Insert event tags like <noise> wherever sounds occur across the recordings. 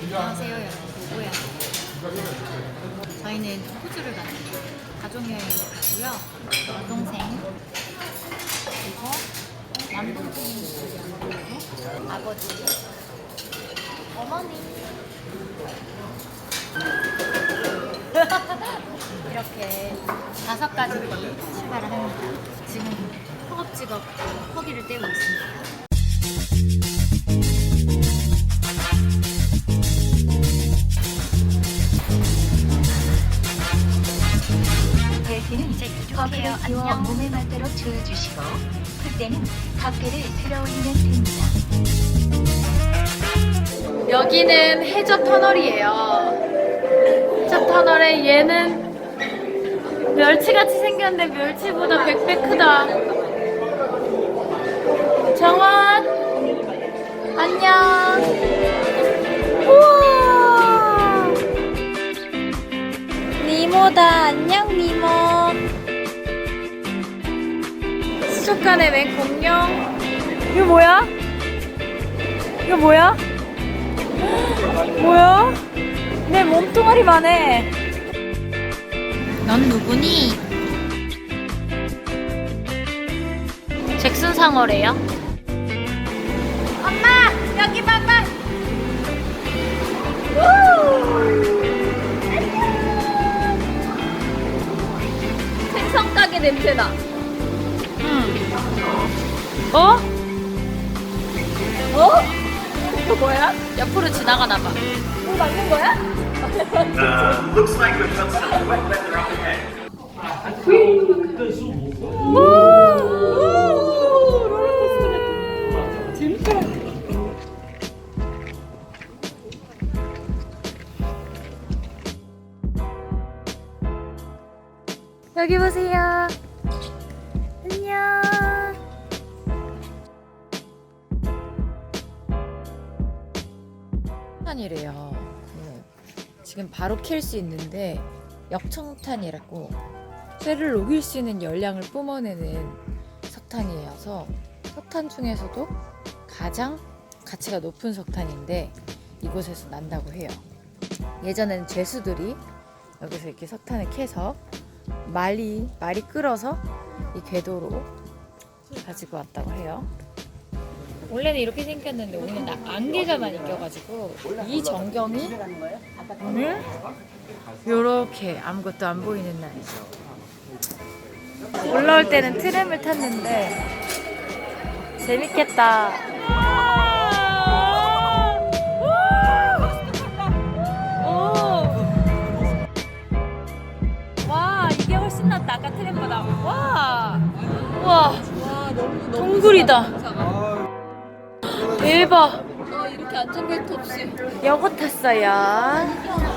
안녕하세요 여러분. 누구야 저희는 호주를 가는 가족여행을 갔고요. 여동생 그리고 남동생이 있고 아버지 어머니. <laughs> 이렇게 다섯 가족이 출발을 합니다. 지금 허겁지겁 허기를 떼고 있습니다 띄워 몸에 맞도록 조여주시고 그때는 덮개를 들어올리면 됩니다. 여기는 해저 터널이에요. 해저 터널에 얘는 멸치같이 생겼는데 멸치보다 100배 크다. 정원! 안녕! 우와! 니모다. 안녕, 니모. 맨 공룡. 이거 뭐야? 이거 뭐야? 뭐야? 내 몸뚱아리만 해. 넌 누구니? 잭슨 상어래요? 엄마! 여기 봐봐! 생선 가게 냄새나. 응. 어? 어? 이거 뭐야? 옆으로 지나가나 봐. 이거 맞는 거야? Uh, looks like we've got some wet weather up ahead. 여기 보세요. 석탄이래요. 그 지금 바로 캘 수 있는데 역청탄이라고 쇠를 녹일 수 있는 열량을 뿜어내는 석탄이어서 석탄 중에서도 가장 가치가 높은 석탄인데 이곳에서 난다고 해요. 예전에는 죄수들이 여기서 이렇게 석탄을 캐서 말이 말이 끓어서 이 궤도로 가지고 왔다고 해요. 원래는 이렇게 생겼는데 오늘 나 안개가 많이 껴가지고 이 전경이 오늘 이렇게 아무것도 안 보이는 날이죠. 올라올 때는 트램을 탔는데 재밌겠다. 와 이게 훨씬 낫다 아까 트램보다. 와, 와, 동굴이다. 대박. 이렇게 안전벨트 없이. 여고 탔어요.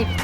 여기는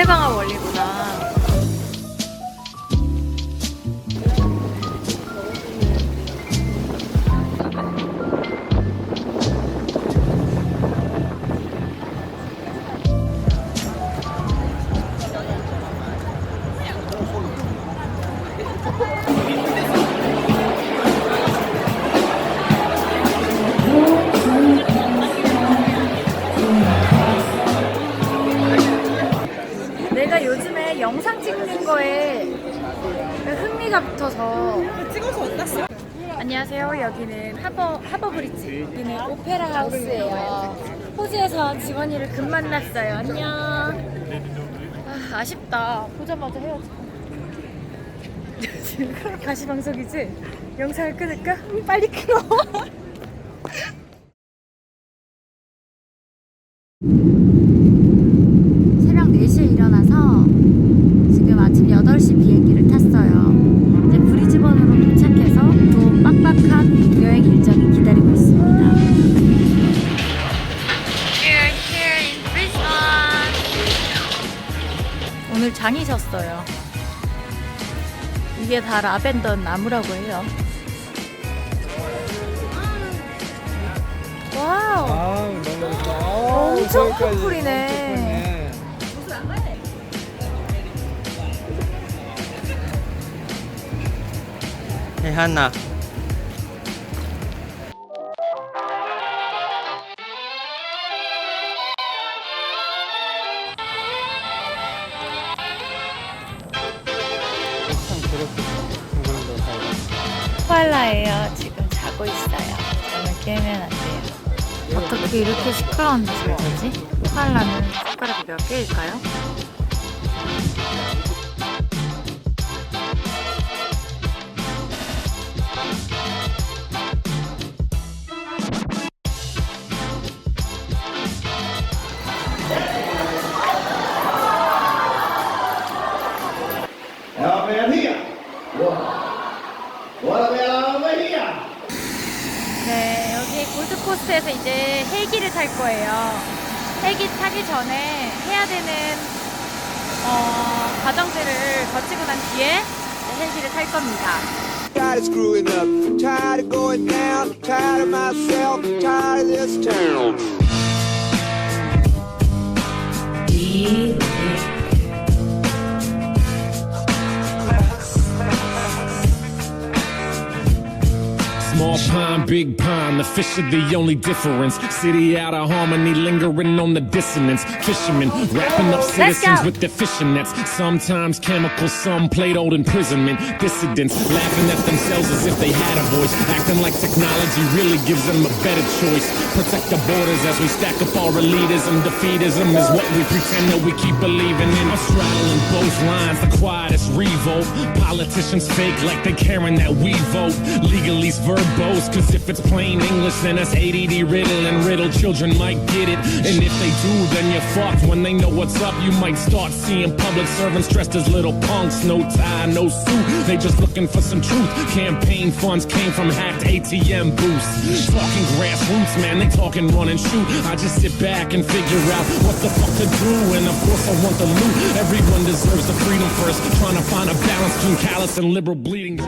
아, 물레방아 원리구 여기는 하버 하버 브릿지. 여기는 오페라 하우스예요. 호주에서 직원이를 금 만났어요. 안녕. 아, 아쉽다. 보자마자 헤어져. <laughs> 지금 가시 방송이지? 영상을 끊을까? 빨리 끊어. <laughs> 새벽 4시에 일어나서 지금 아침 8시 비행기를 탔어요. 졌어요. 이게 다 라벤더 나무라고 해요. 와우! 아우 너무 예뻐. 아우, 엄청 저기까지 큰 풀이네. 엄청 참 어떻게 이렇게 시끄러운지 모르지? 코알라는 손가락이 몇 개일까요? 골드코스트에서 이제 헬기를 탈 거예요. 헬기 타기 전에 해야 되는 어, 과정들을 거치고 난 뒤에 헬기를 탈 겁니다. Tired of screwing up, tired of going down, tired of myself, tired of this town. Pond, big pond, the fish are the only difference. City out of harmony, lingering on the dissonance. Fishermen wrapping up citizens with their fishing nets. Sometimes chemicals, some played old imprisonment. Dissidents laughing at themselves as if they had a voice. Acting like technology really gives them a better choice. Protect the borders as we stack up our elitism. Defeatism is what we pretend that we keep believing in. I'm straddling both lines, the quietest revolt. Politicians fake like they're caring that we vote. Legalese verbo, goes. Cause if it's plain English, then that's ADD riddle and riddle. Children might get it. And if they do, then you're fucked. When they know what's up, you might start seeing public servants dressed as little punks. No tie, no suit. They just looking for some truth. Campaign funds came from hacked ATM booths. Talking grassroots, man, they talking run and shoot. I just sit back and figure out what the fuck to do. And of course, I want the loot. Everyone deserves the freedom first. Trying to find a balance between callous and liberal bleeding.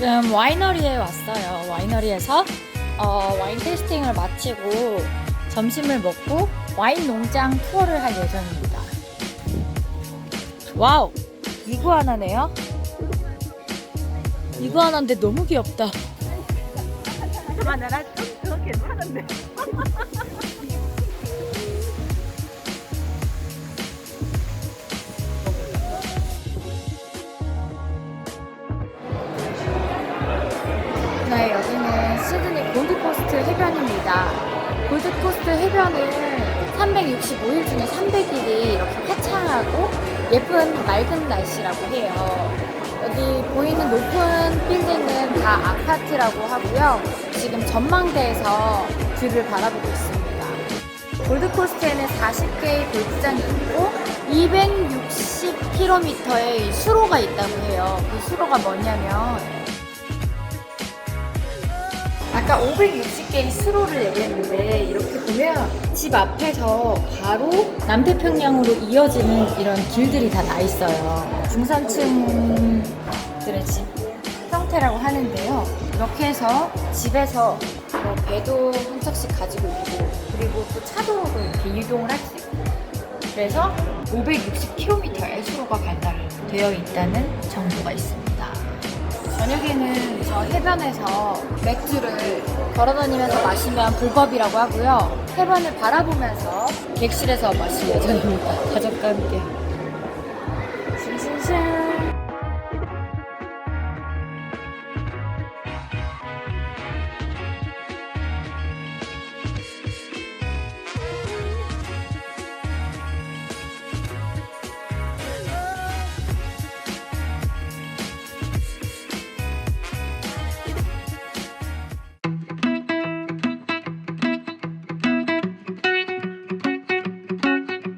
지금 와이너리에 왔어요. 와이너리에서 어, 와인 테이스팅을 마치고 점심을 먹고 와인 농장 투어를 할 예정입니다. 와우! 이구아나네요. 이구아나인데 너무 귀엽다. 네, <laughs> 골드코스트 해변은 365일 중에 300일이 이렇게 화창하고 예쁜 맑은 날씨라고 해요. 여기 보이는 높은 빌딩은 다 아파트라고 하고요. 지금 전망대에서 뷰를 바라보고 있습니다. 골드코스트에는 40개의 골프장이 있고 260km의 수로가 있다고 해요. 그 수로가 뭐냐면 아까 560개의 수로를 얘기했는데 이렇게 보면 집 앞에서 바로 남태평양으로 이어지는 이런 길들이 다 나 있어요. 중산층들의 집 형태라고 하는데요. 이렇게 해서 집에서 뭐 배도 한 척씩 가지고 있고 그리고 또 차도로도 이렇게 이동을 할 수 있고 그래서 560km의 수로가 발달되어 있다는 정보가 있습니다. 저녁에는 저 해변에서 맥주를 걸어다니면서 마시면 불법이라고 하고요. 해변을 바라보면서 객실에서 마실 예정입니다. 가족과 함께.